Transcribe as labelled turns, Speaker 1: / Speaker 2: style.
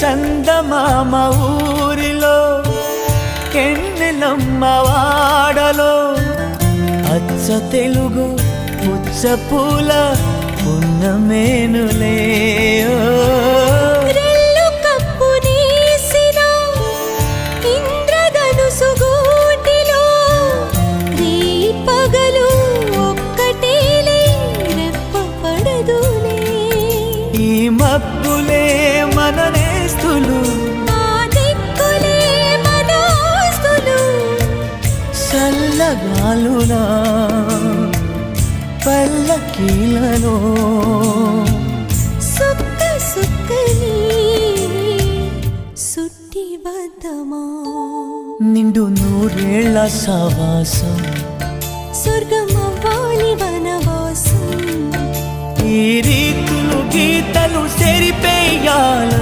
Speaker 1: సందమామ ఊరిలో కెన్నెలమ్మ వాడలో అచ్చ తెలుగు పుచ్చ పూల పున్నమేనులే ఓ. చల్లగాలులా పల్లకీలలో
Speaker 2: సుక్క సుక్కని సుట్టి బద్దమా
Speaker 1: నిండు నూరేళ్ళ సవాసం
Speaker 2: స్వర్గమవ్వాలి వనవాసం.
Speaker 1: ఈ రీతులు గీతలు సెరిపేయాల